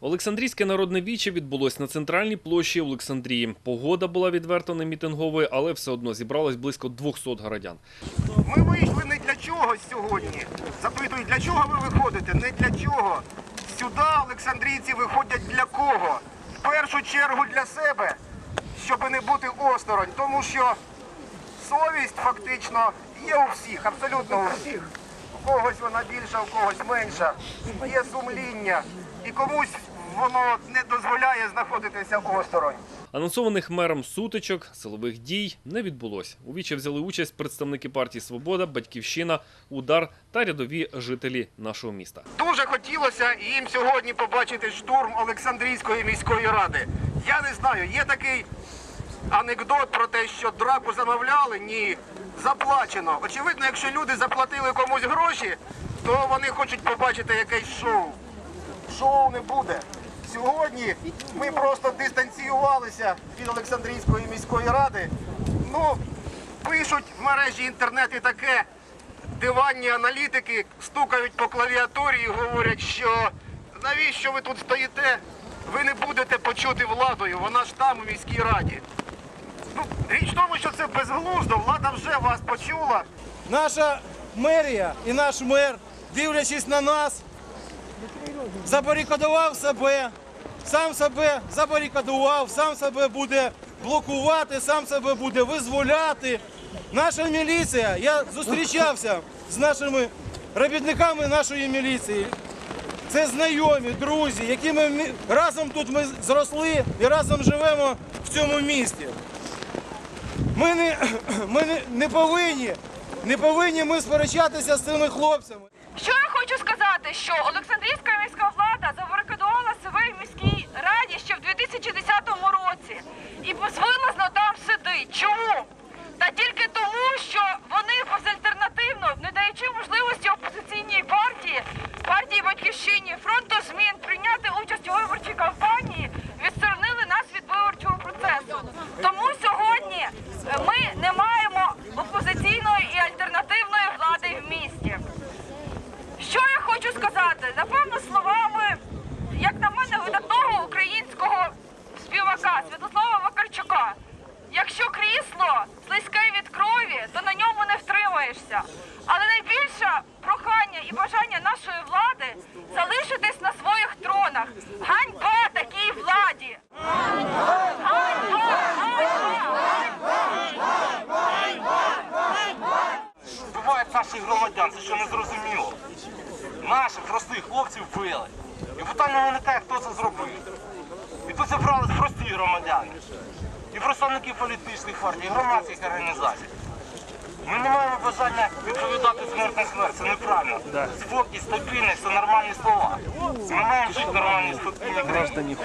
Олександрійське народне віче відбулось на центральній площі Олександрії. Погода була відверто не мітинговою, але все одно зібралось близько 200 городян. Ми вийшли не для чогось сьогодні. Запитують, для чого ви виходите? Не для чого. Сюди олександрійці виходять для кого? В першу чергу для себе, щоб не бути осторонь. Тому що совість фактично є у всіх, абсолютно у всіх. У когось вона більша, у когось менша. Є сумління. І комусь воно не дозволяє знаходитися осторонь. Анонсованих мером сутичок, силових дій не відбулось. У віче взяли участь представники партії Свобода, Батьківщина, Удар та рядові жителі нашого міста. Дуже хотілося їм сьогодні побачити штурм Олександрійської міської ради. Я не знаю, є такий анекдот про те, що драку замовляли, ні, заплачено. Очевидно, якщо люди заплатили комусь гроші, то вони хочуть побачити якесь шоу. Шоу не буде. Сьогодні ми просто дистанціювалися від Олександрійської міської ради. Ну, пишуть в мережі інтернет і таке. Диванні аналітики стукають по клавіатурі і говорять, що навіщо ви тут стоїте? Ви не будете почути владою, вона ж там у міській раді. Ну, річ в тому, що це безглуздо, влада вже вас почула. Наша мерія і наш мер, дивлячись на нас, забарикадував себе, сам себе забарикадував, сам себе буде блокувати, сам себе буде визволяти. Наша міліція, я зустрічався з нашими робітниками нашої міліції. Це знайомі, друзі, які ми разом тут ми зросли і разом живемо в цьому місті. Ми не, ми не, повинні, не повинні ми сперечатися з цими хлопцями. Що я хочу сказати, що Олександрійська міська влада забарикадувала себе в міській раді ще в 2010 році і безвилазно там сидить. Чому? Та тільки тому, що вони безальтернативно, не даючи можливості опозиційній партії, партії Батьківщині, фронту змін прийняти участь у виборчій кампанії, відсторонили нас від виборчого процесу. Тому сьогодні е, ми не маємо опозиційної і альтернативної влади в місті. Що я хочу сказати? Напевно, словами, як на мене, видатного українського співака Святослава Вакарчука. Якщо крісло слизьке від крові, то на ньому не втримаєшся. Але найбільше прохання і бажання нашої влади залишитись на своїх тронах. Ганьба такій владі! Ганьба! Ганьба! вбивають наших громадян, це що не зрозуміло. Наших простих хлопців вбили. І питання виникає, хто це зробив. І тут зібрались прості громадяни. І представники політичних партій, і громадських організацій. Ми не маємо бажання відповідати смерть на смерть, це неправильно. Спокій, стабільність це нормальні слова. Ми маємо жити нормальні спокійні країні.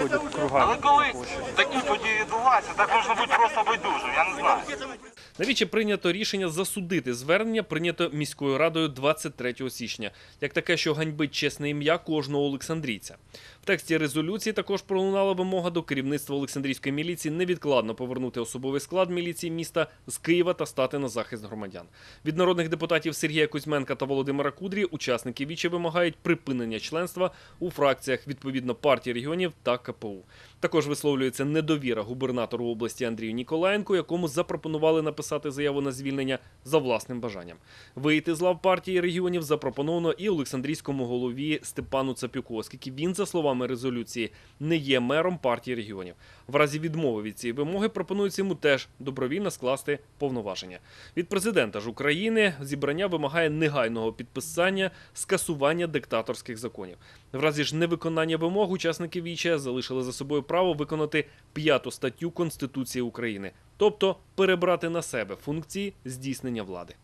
Але коли такі події відбуваються, так можна бути просто байдужим, я не знаю. Навіче прийнято рішення засудити звернення, прийнято міською радою 23 січня, як таке, що ганьбить чесне ім'я кожного олександрійця. В тексті резолюції також пролунала вимога до керівництва Олександрійської міліції невідкладно повернути особовий склад міліції міста з Києва та стати на захист громадян. Від народних депутатів Сергія Кузьменка та Володимира Кудрі учасники вічі вимагають припинення членства у фракціях відповідно партії регіонів та КПУ. Також висловлюється недовіра губернатору області Андрію Ніколаєнку, якому запропонували написати заяву на звільнення за власним бажанням. Вийти з лав партії регіонів запропоновано і Олександрійському голові Степану Цапюку, оскільки він, за словами резолюції, не є мером партії регіонів. В разі відмови від цієї вимоги пропонується йому теж добровільно скласти повноваження. Від президента ж України зібрання вимагає негайного підписання скасування диктаторських законів. В разі ж невиконання вимог учасники віче залишили за собою право виконати п'яту статтю Конституції України, тобто перебрати на себе функції здійснення влади.